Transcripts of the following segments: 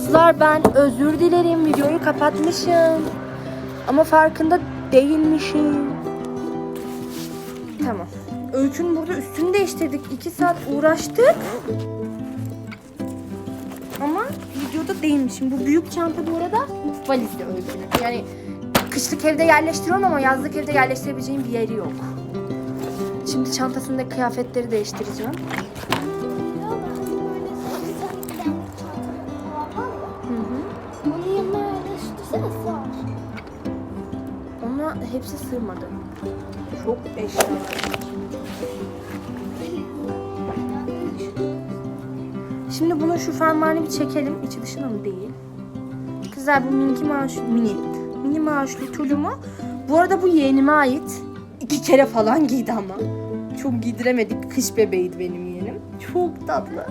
Kızlar ben özür dilerim videoyu kapatmışım. Ama farkında değilmişim. Tamam. Öykünün burada üstünü değiştirdik. 2 saat uğraştık. Ama videoda değilmişim. Bu büyük çanta bu arada valizli öykünün. Yani kışlık evde yerleştiriyorum ama yazlık evde yerleştirebileceğim bir yeri yok. Şimdi çantasındaki kıyafetleri değiştireceğim. Hepsi sığmadı. Çok eşya. Şimdi bunu şu fermuarını bir çekelim. İçi dışına mı değil? Kızlar bu minki maaş, mini, mini maaşlı tulumu. Bu arada bu yeğenime ait. İki kere falan giydi ama. Çok giydiremedik. Kış bebeğiydi benim yeğenim. Çok tatlı.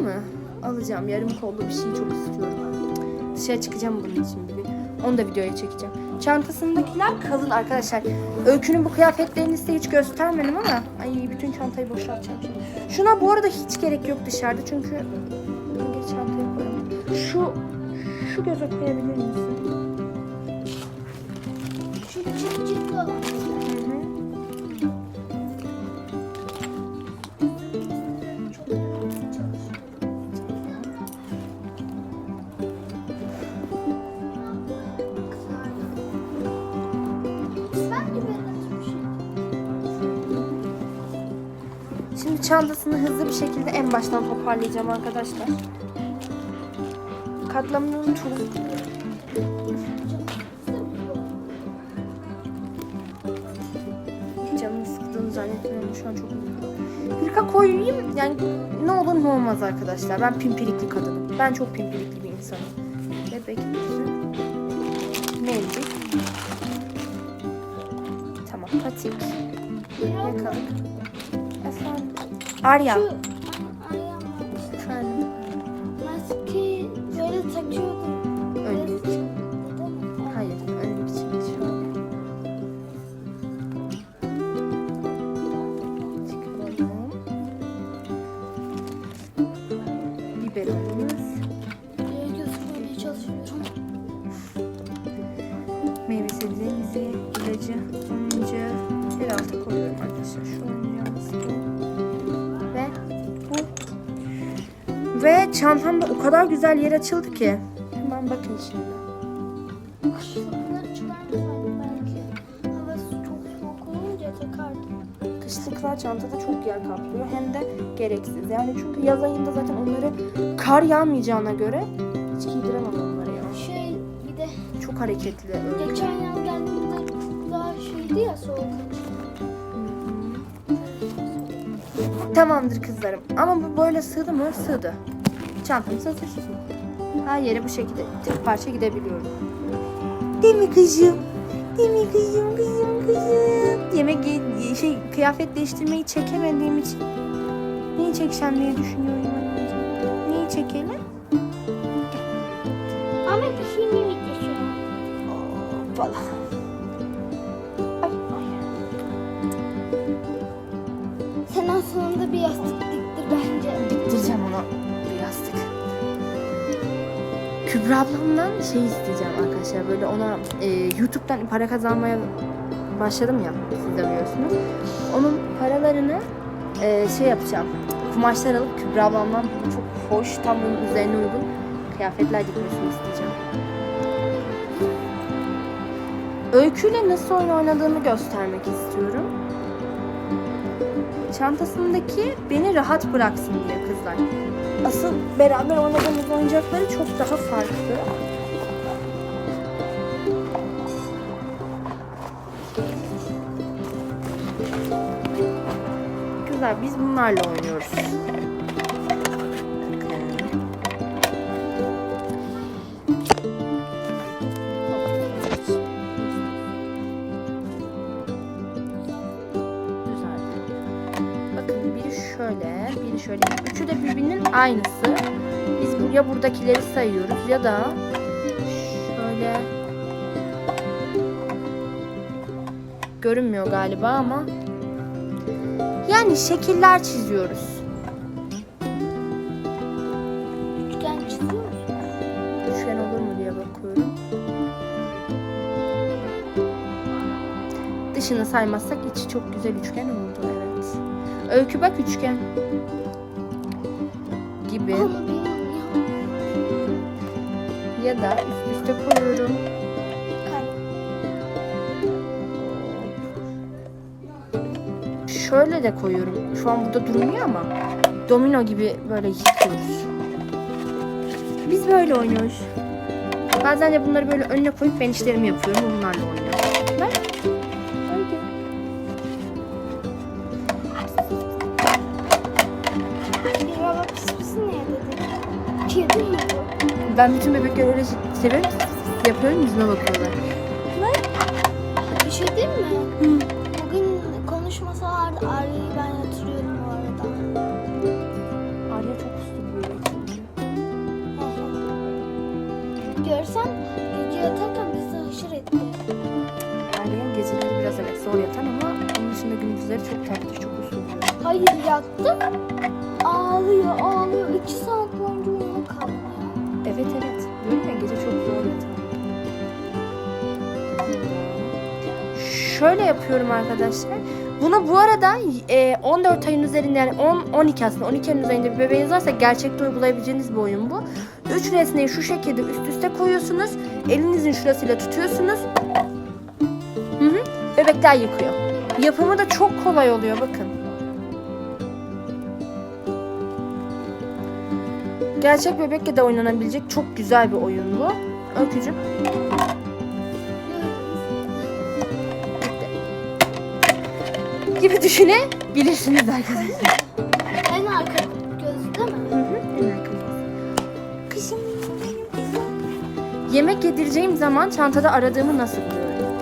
Mı? Alacağım. Yarım kollu bir şey çok istiyorum. Dışarı çıkacağım bunun için bir gün. Onu da videoya çekeceğim. Çantasındakiler kalın arkadaşlar. Öykünün bu kıyafetlerini size hiç göstermedim ama ay bütün çantayı boşaltacağım şimdi. Şuna bu arada hiç gerek yok dışarıda çünkü geç çantaya koyalım. Şu şu göze koyabilir misin? Şu çıtlı olan. Çantasını hızlı bir şekilde en baştan toparlayacağım arkadaşlar. Katlamının çok canını sıktığını zannetmiyorum. Şu an çok. Hırka koyayım. Yani ne olur ne olmaz arkadaşlar. Ben pimpirikli kadınım. Ben çok pimpirikli bir insanım. Bebek Neydi? Tamam patik. Yakalım. Efendim. Arya. Şu ayağım Ve çantamda o kadar güzel yer açıldı ki. Hemen bakın şimdi. Kışlıkları çıkarmasaydım belki. Havası çok soğuk olunca takardım. Kışlıklar çantada çok yer kaplıyor hem de gereksiz. Yani çünkü yaz ayında zaten onları kar yağmayacağına göre hiç giydiremem onları ya. Şey bir de Çok hareketli geçen yaz geldiğimde daha şeydi ya soğuk. Tamamdır kızlarım. Ama bu böyle sığdı mı? Sığdı. Çantamız hazır. Her yere bu şekilde tek parça gidebiliyorum. Değil mi kızım? Değil mi kızım, kızım, kızım? Yemek, ye- şey, kıyafet değiştirmeyi çekemediğim için neyi çekeceğim diye düşünüyorum. Neyi çekelim? Ama bir şey mi videosu? Valla. Ablamdan şey isteyeceğim arkadaşlar. Böyle ona e, YouTube'dan para kazanmaya başladım ya. Siz de biliyorsunuz. Onun paralarını e, şey yapacağım. Kumaşlar alıp Kübra ablamdan çok hoş, tam onun üzerine uygun kıyafetler dikmesini isteyeceğim. Öyküyle nasıl oyun oynadığımı göstermek istiyorum. Çantasındaki beni rahat bıraksın diye kızlar. Asıl beraber oynadığımız oyuncakları çok daha farklı. Kızlar biz bunlarla oynuyoruz. 2000'in aynısı. Biz ya buradakileri sayıyoruz ya da şöyle görünmüyor galiba ama yani şekiller çiziyoruz. Üçgen çiziyor? Üçgen olur mu diye bakıyorum. Dışını saymazsak içi çok güzel üçgen oldu evet. Öykü bak üçgen. Gibi. Ya. Da üst üste koyuyorum. Şöyle de koyuyorum. Şu an burada durmuyor ama domino gibi böyle yıkıyoruz. Biz böyle oynuyoruz. Bazen de bunları böyle önüne koyup ben işlerimi yapıyorum. Onlarla oynuyorum. Ben bütün bebekleri öyle seviyorum. Yapıyorum yüzüme bakıyorlar. Bir şey değil mi? Bugün konuşmasalardı Arya'yı ben yatırıyorum bu arada. Arya çok. Hı hı. Görsen gece yatarken bizi haşır etti. Arya'nın geceleri biraz evet zor yatan ama onun dışında gündüzleri çok tatlı, çok bebek. Hayır yattı. Şöyle yapıyorum arkadaşlar. Bunu bu arada e, 14 ayın üzerinde yani 10 12 aslında 12 ayın üzerinde bir bebeğiniz varsa gerçekte uygulayabileceğiniz bir oyun bu. 3 nesneyi şu şekilde üst üste koyuyorsunuz. Elinizin şurasıyla tutuyorsunuz. Hı hı. Bebekler yıkıyor. Yapımı da çok kolay oluyor bakın. Gerçek bebekle de oynanabilecek çok güzel bir oyun bu. Öykücüm. Gibi düşünebilirsiniz arkadaşlar. En arka gözü değil mi? Hı hı, en benim kızım. Yemek yedireceğim zaman çantada aradığımı nasıl buluyorum?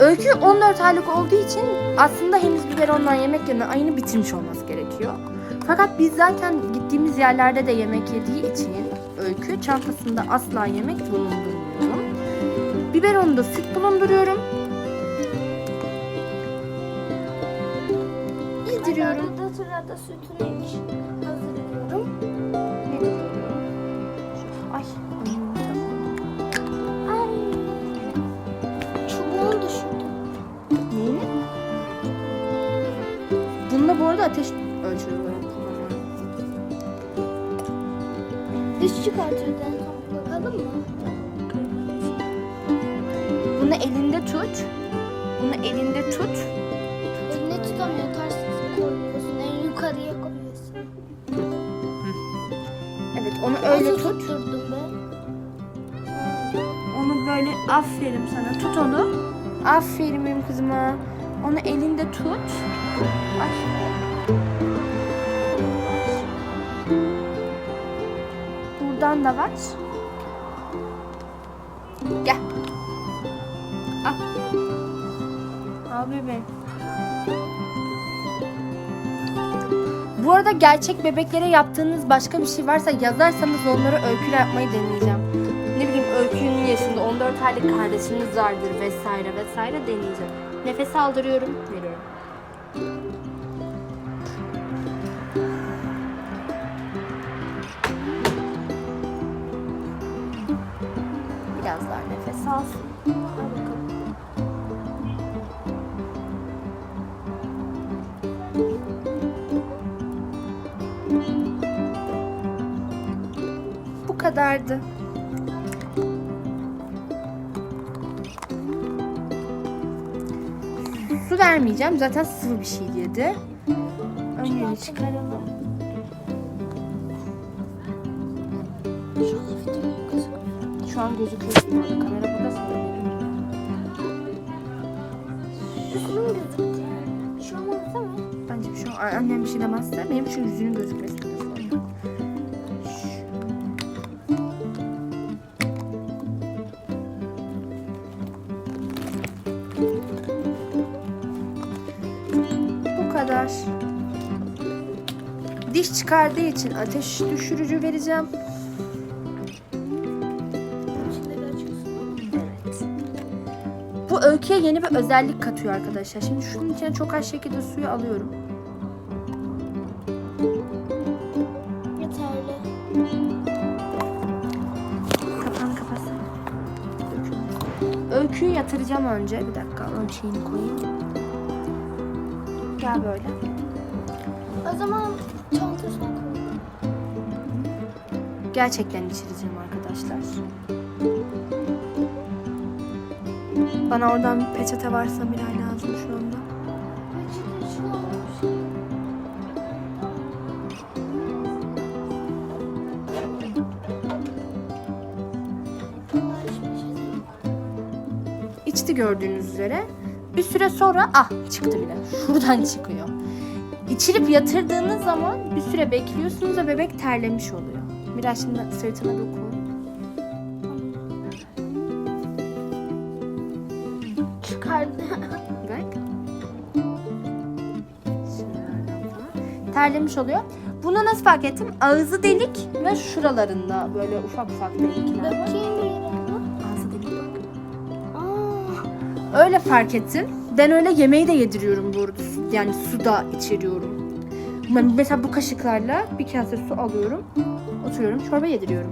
Öykü 14 aylık olduğu için aslında henüz biberondan yemek yerine ayını bitirmiş olması gerekiyor. Fakat biz zaten gittiğimiz yerlerde de yemek yediği için Öykü çantasında asla yemek bulundurmuyorum. Biberonda süt bulunduruyorum. Yediriyorum. Arada sırada sütünü iç. Hazırlıyorum. Ay. Ay. Çubuğunu düşürdüm. Neyini? Bunda bu arada ateş kullanıyorum. Diş çıkartırken onu öyle tut. Onu böyle aferin sana. Tut onu. Aferin benim kızıma. Onu elinde tut. Ay. Buradan da var. Gel. Al. Al bebeğim. Bu arada gerçek bebeklere yaptığınız başka bir şey varsa yazarsanız onları öyküyle yapmayı deneyeceğim. Ne bileyim öykünün yaşında 14 aylık kardeşiniz vardır vesaire vesaire deneyeceğim. Nefes aldırıyorum, veriyorum. Biraz daha nefes alsın. Al bakalım. Kadardı. Su vermeyeceğim. Zaten sıvı bir şey yedi. Önlüğünü çıkaralım. Şu an gözüküyor. Şu an gözüküyor. Kamera burada sanırım. Bir şey olmaz değil mi? Bence bir şey annem bir şey demezse benim şu yüzünün gözükmesi Kadar. Diş çıkardığı için ateş düşürücü vereceğim. Evet. Bu öyküye yeni bir özellik katıyor arkadaşlar. Şimdi şunun içine çok az şekilde suyu alıyorum. Öyküyü yatıracağım önce. Bir dakika ölçeğini koyayım. Gel böyle. O zaman çantasına koy. Gerçekten içireceğim arkadaşlar. Bana oradan bir peçete varsa Miray lazım şu anda. İçti gördüğünüz üzere. Bir süre sonra ah çıktı bile. Şuradan çıkıyor. İçirip yatırdığınız zaman bir süre bekliyorsunuz ve bebek terlemiş oluyor. Miray şimdi sırtına. Şuralardan falan. Terlemiş oluyor. Bunu nasıl fark ettim? Ağzı delik ve şuralarında böyle ufak ufak delikler. Bakayım Öyle fark ettim. Ben öyle yemeği de yediriyorum bu arada. Su- Yani suda içiriyorum. Ben mesela bu kaşıklarla bir kase su alıyorum. Oturuyorum çorba yediriyorum.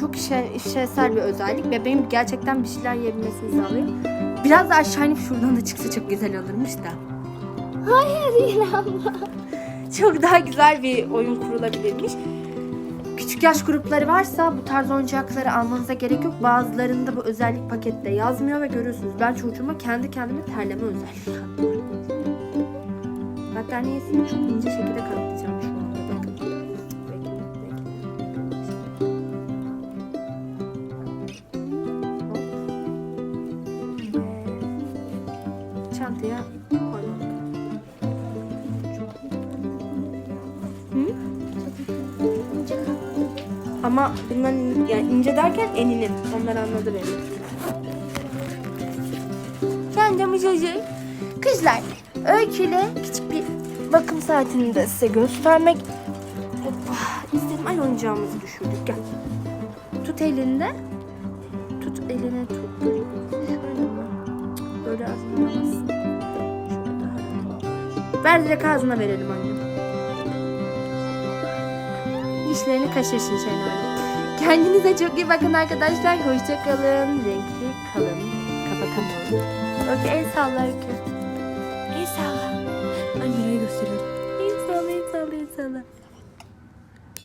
Çok işe, işlevsel bir özellik. Bebeğim gerçekten bir şeyler yiyebilmesini sağlıyor. Biraz da aşağı inip şuradan da çıksa çok güzel olurmuş da. hayır abla. Çok daha güzel bir oyun kurulabilirmiş. Küçük yaş grupları varsa bu tarz oyuncakları almanıza gerek yok. Bazılarında bu özellik pakette yazmıyor ve görüyorsunuz. Ben çocuğuma kendi kendime terleme özelliği. Battaniyesini çok ince şekilde katlayacağım şu Ama bunların in- yani ince derken eninin. Onlar anladı beni. Kendimi çocuğum. Kızlar, öyküyle küçük bir bakım saatini de size göstermek Hoppa, istedim. Ay oyuncağımızı düşürdük. Gel. Tut elinde. Tut eline tut. Cık, Böyle ağzına. Şöyle daha. Ver direkt ağzına verelim annem. Dişlerini kaşırsın Şenol. Kendinize çok iyi bakın arkadaşlar. Hoşça kalın. Renkli kalın. Kapalı. Öykü el salla Öykü.